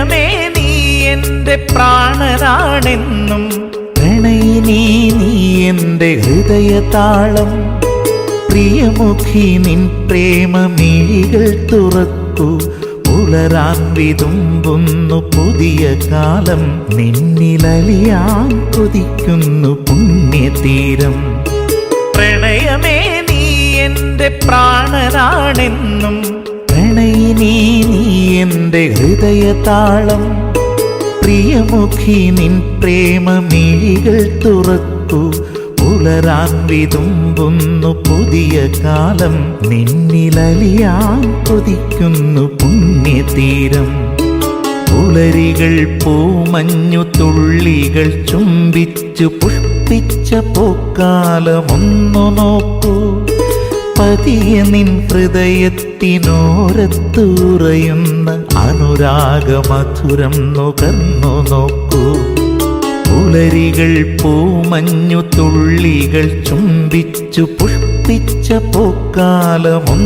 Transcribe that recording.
പ്രണയമേ നീ എന്റെ പ്രാണനാണെന്നും. പ്രണയിനീ നീ എന്റെ ഹൃദയതാളം. പ്രിയമുഖി നിൻ പ്രേമമിഴികൾ തുറക്കൂ. പുലരാൻ വിതുമ്പുന്നു പുതിയ കാലം. നിന്നിലലിയാൻ കൊതിക്കുന്നു പുണ്യതീരം. പ്രണയമേ നീ എന്റെ പ്രാണനാണെന്നും. എന്റെ ഹൃദയതാളം പ്രിയമുഖി നിൻ പ്രേമമിഴികൾ തുറക്കൂ പുലരാൻ വിതുമ്പുന്നു പുതിയ കാലം. നിന്നിലലിയാൻ കൊതിക്കുന്നു പുണ്യതീരം. പുലരികൾ പൂമഞ്ഞു തുള്ളികൾ ചുംബിച്ചു പുഷ്പിച്ച പൂക്കാലമൊന്നു നോക്കൂ. പതിയെ നിൻ ഹൃദയത്തിനോരത്തുറയുന്ന അനുരാഗമധുരം നുകർന്നു നോക്കൂ. പുലരികൾ പൂമഞ്ഞു തുള്ളികൾ ചുംബിച്ചു പുഷ്പിച്ച പൂക്കാലമൊന്നു